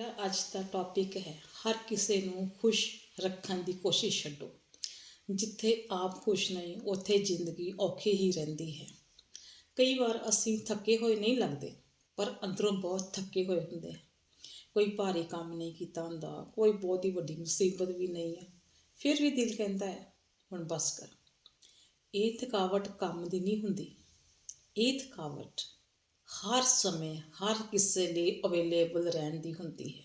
ਮੇਰਾ ਅੱਜ ਦਾ ਟੌਪਿਕ ਹੈ, ਹਰ ਕਿਸੇ ਨੂੰ ਖੁਸ਼ ਰੱਖਣ ਦੀ ਕੋਸ਼ਿਸ਼ ਛੱਡੋ। ਜਿੱਥੇ ਆਪ ਖੁਸ਼ ਨਹੀਂ, ਉੱਥੇ ਜ਼ਿੰਦਗੀ ਔਖੀ ਹੀ ਰਹਿੰਦੀ ਹੈ। ਕਈ ਵਾਰ ਅਸੀਂ ਥੱਕੇ ਹੋਏ ਨਹੀਂ ਲੱਗਦੇ, ਪਰ ਅੰਦਰੋਂ ਬਹੁਤ ਥੱਕੇ ਹੋਏ ਹੁੰਦੇ ਕੋਈ ਭਾਰੀ ਕੰਮ ਨਹੀਂ ਕੀਤਾ ਹੁੰਦਾ, ਕੋਈ ਬਹੁਤ ਹੀ ਵੱਡੀ ਮੁਸੀਬਤ ਵੀ ਨਹੀਂ ਹੈ। ਫਿਰ ਵੀ ਦਿਲ ਕਹਿੰਦਾ ਹੈ, ਹੁਣ ਬਸ ਕਰ। ਇਹ ਥਕਾਵਟ ਕੰਮ ਦੀ ਨਹੀਂ ਹੁੰਦੀ। ਇਹ ਥਕਾਵਟ ਹਰ ਸਮੇਂ ਹਰ ਕਿਸੇ ਲਈ ਅਵੇਲੇਬਲ ਰਹਿਣ ਦੀ ਹੁੰਦੀ ਹੈ।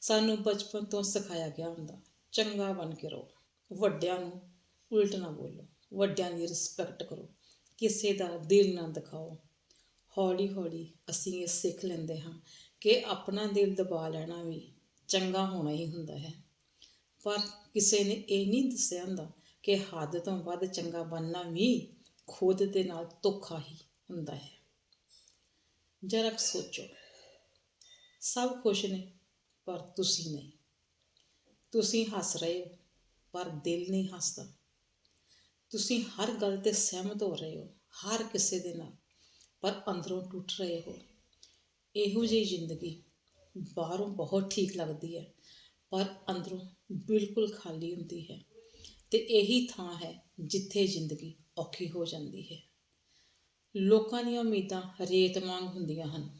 ਸਾਨੂੰ ਬਚਪਨ ਤੋਂ ਸਿਖਾਇਆ ਗਿਆ ਹੁੰਦਾ, ਚੰਗਾ ਬਣ ਕੇ ਰਹੋ, ਵੱਡਿਆਂ ਨੂੰ ਉਲਟ ਨਾ ਬੋਲੋ, ਵੱਡਿਆਂ ਦੀ ਰਿਸਪੈਕਟ ਕਰੋ, ਕਿਸੇ ਦਾ ਦਿਲ ਨਾ ਦਿਖਾਓ। ਹੌਲੀ ਹੌਲੀ ਅਸੀਂ ਇਹ ਸਿੱਖ ਲੈਂਦੇ ਹਾਂ ਕਿ ਆਪਣਾ ਦਿਲ ਦਬਾ ਲੈਣਾ ਵੀ ਚੰਗਾ ਹੋਣਾ ਹੀ ਹੁੰਦਾ ਹੈ। ਪਰ ਕਿਸੇ ਨੇ ਇਹ ਨਹੀਂ ਦੱਸਿਆ ਹੁੰਦਾ ਕਿ ਹੱਦ ਤੋਂ ਵੱਧ ਚੰਗਾ ਬਣਨਾ ਵੀ ਖੁਦ ਦੇ ਨਾਲ ਧੋਖਾ ਹੀ ਹੁੰਦਾ ਹੈ। ਜਰਾ ਸੋਚੋ। ਸਭ ਖੁਸ਼ ਨੇ, ਪਰ ਤੁਸੀਂ ਨਹੀਂ। ਤੁਸੀਂ ਹੱਸ ਰਹੇ ਹੋ, ਪਰ ਦਿਲ ਨਹੀਂ ਹੱਸਦਾ। ਤੁਸੀਂ ਹਰ ਗੱਲ ਤੇ ਸਹਿਮਤ ਹੋ ਰਹੇ ਹੋ, ਹਰ ਕਿਸੇ ਦੇ ਨਾਲ, ਪਰ ਅੰਦਰੋਂ ਟੁੱਟ ਰਹੇ ਹੋ। ਇਹੋ ਜਿਹੀ ਜ਼ਿੰਦਗੀ ਬਾਹਰੋਂ ਬਹੁਤ ਠੀਕ ਲੱਗਦੀ ਹੈ, ਪਰ ਅੰਦਰੋਂ ਬਿਲਕੁਲ ਖਾਲੀ ਹੁੰਦੀ ਹੈ ਤੇ ਇਹੀ ਥਾਂ ਹੈ ਜਿੱਥੇ ਜ਼ਿੰਦਗੀ ਔਖੀ ਹੋ ਜਾਂਦੀ ਹੈ। ਲੋਕਾਂ ਦੀਆਂ ਉਮੀਦਾਂ ਰੇਤ ਵਾਂਗ ਹੁੰਦੀਆਂ ਹਨ।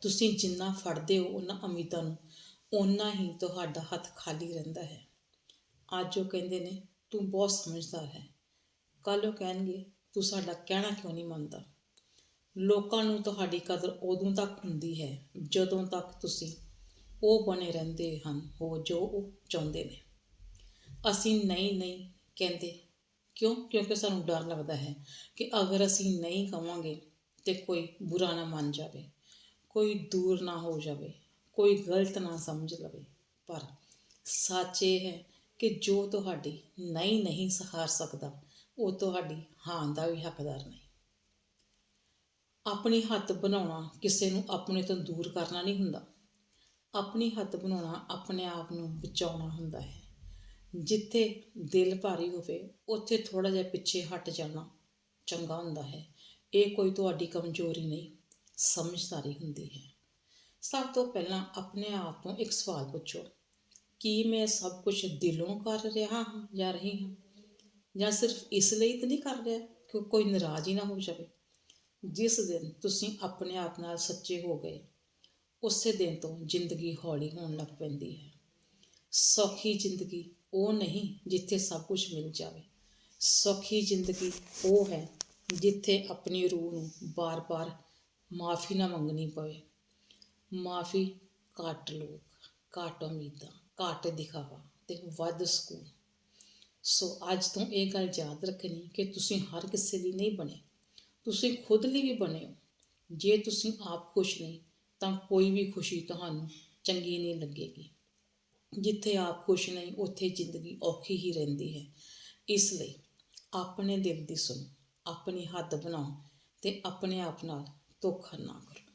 ਤੁਸੀਂ ਜਿੰਨਾ ਫੜਦੇ ਹੋ ਉਹਨਾਂ ਉਮੀਦਾਂ ਨੂੰ, ਓਨਾ ਹੀ ਤੁਹਾਡਾ ਹੱਥ ਖਾਲੀ ਰਹਿੰਦਾ ਹੈ। ਅੱਜ ਉਹ ਕਹਿੰਦੇ ਨੇ, ਤੂੰ ਬਹੁਤ ਸਮਝਦਾਰ ਹੈ। ਕੱਲ ਉਹ ਕਹਿਣਗੇ, ਤੂੰ ਸਾਡਾ ਕਹਿਣਾ ਕਿਉਂ ਨਹੀਂ ਮੰਨਦਾ? ਲੋਕਾਂ ਨੂੰ ਤੁਹਾਡੀ ਕਦਰ ਉਦੋਂ ਤੱਕ ਹੁੰਦੀ ਹੈ ਜਦੋਂ ਤੱਕ ਤੁਸੀਂ ਉਹ ਬਣੇ ਰਹਿੰਦੇ ਹਨ ਹੋ ਜੋ ਉਹ ਚਾਹੁੰਦੇ ਨੇ। ਅਸੀਂ ਨਹੀਂ ਨਹੀਂ ਕਹਿੰਦੇ ਕਿਉਂ? ਕਿਉਂਕਿ ਸਾਨੂੰ ਡਰ ਲੱਗਦਾ ਹੈ ਕਿ ਅਗਰ ਅਸੀਂ ਨਹੀਂ ਕਵਾਂਗੇ ਤੇ ਕੋਈ ਬੁਰਾ ਨਾ ਮੰਨ ਜਾਵੇ, ਕੋਈ ਦੂਰ ਨਾ ਹੋ ਜਾਵੇ, ਕੋਈ ਗਲਤ ਨਾ ਸਮਝ ਲਵੇ। ਪਰ ਸੱਚ ਇਹ ਹੈ ਕਿ ਜੋ ਤੁਹਾਡੀ ਨਹੀਂ ਨਹੀਂ ਸਹਾਰ ਸਕਦਾ, ਉਹ ਤੁਹਾਡੀ ਹਾਂ ਦਾ ਵੀ ਹੱਕਦਾਰ ਨਹੀਂ। ਆਪਣੀ ਹੱਥ ਬਣਾਉਣਾ ਕਿਸੇ ਨੂੰ ਆਪਣੇ ਤੋਂ ਦੂਰ ਕਰਨਾ ਨਹੀਂ ਹੁੰਦਾ। ਆਪਣੀ ਹੱਥ ਬਣਾਉਣਾ ਆਪਣੇ ਆਪ ਨੂੰ ਬਚਾਉਣਾ ਹੁੰਦਾ ਹੈ। ਜਿੱਥੇ ਦਿਲ ਭਾਰੀ ਹੋਵੇ, ਉੱਥੇ ਥੋੜਾ ਜਿਹਾ ਪਿੱਛੇ ਹਟ ਜਾਣਾ ਚੰਗਾ ਹੁੰਦਾ ਹੈ। ਇਹ ਕੋਈ ਤੁਹਾਡੀ ਕਮਜ਼ੋਰੀ ਨਹੀਂ, ਸਮਝਦਾਰੀ ਹੁੰਦੀ ਹੈ। ਸਭ ਤੋਂ ਪਹਿਲਾਂ ਆਪਣੇ ਆਪ ਤੋਂ ਇੱਕ ਸਵਾਲ ਪੁੱਛੋ, ਕੀ ਮੈਂ ਸਭ ਕੁਝ ਦਿਲੋਂ ਕਰ ਰਿਹਾ ਹਾਂ ਜਾਂ ਰਹੀ ਹਾਂ ਜਾਂ ਸਿਰਫ ਇਸ ਲਈ ਤਾਂ ਨਹੀਂ ਕਰ ਰਿਹਾ ਕਿ ਕੋਈ ਨਾਰਾਜ਼ ਹੀ ਨਾ ਹੋ ਜਾਵੇ? ਜਿਸ ਦਿਨ ਤੁਸੀਂ ਆਪਣੇ ਆਪ ਨਾਲ ਸੱਚੇ ਹੋ ਗਏ, ਉਸੇ ਦਿਨ ਤੋਂ ਜ਼ਿੰਦਗੀ ਹੌਲੀ ਹੋਣ ਲੱਗ ਪੈਂਦੀ ਹੈ। ਸੌਖੀ ਜ਼ਿੰਦਗੀ ਉਹ ਨਹੀਂ ਜਿੱਥੇ ਸਭ ਕੁਝ ਮਿਲ ਜਾਵੇ। ਸੌਖੀ ਜ਼ਿੰਦਗੀ ਉਹ ਹੈ ਜਿੱਥੇ ਆਪਣੀ ਰੂਹ ਨੂੰ ਬਾਰ-ਬਾਰ ਮਾਫੀ ਨਾ ਮੰਗਣੀ ਪਵੇ। ਮਾਫੀ ਘੱਟ ਲੋਕ, ਘੱਟ ਉਮੀਦਾਂ, ਘੱਟ ਦਿਖਾਵਾ ਤੇ ਵੱਧ ਸਕੂਨ। ਸੋ ਅੱਜ ਤੋਂ ਇਹ ਗੱਲ ਯਾਦ ਰੱਖਣੀ ਕਿ ਤੁਸੀਂ ਹਰ ਕਿਸੇ ਲਈ ਨਹੀਂ ਬਣੇ। ਤੁਸੀਂ ਖੁਦ ਲਈ ਵੀ ਬਣੇ ਹੋ। ਜੇ ਤੁਸੀਂ ਆਪ ਖੁਸ਼ ਨਹੀਂ, ਤਾਂ ਕੋਈ ਵੀ ਖੁਸ਼ੀ ਤੁਹਾਨੂੰ ਚੰਗੀ ਨਹੀਂ ਲੱਗੇਗੀ। ਜਿੱਥੇ ਆਪ ਖੁਸ਼ ਨਹੀਂ, ਉੱਥੇ ਜ਼ਿੰਦਗੀ ਔਖੀ ਹੀ ਰਹਿੰਦੀ ਹੈ। ਇਸ ਲਈ ਆਪਣੇ ਦਿਲ ਦੀ ਸੁਣੋ, ਆਪਣੀ ਹੱਦ ਬਣਾਓ ਤੇ ਆਪਣੇ ਆਪ ਨਾਲ ਧੋਖਾ ਨਾ ਕਰੋ।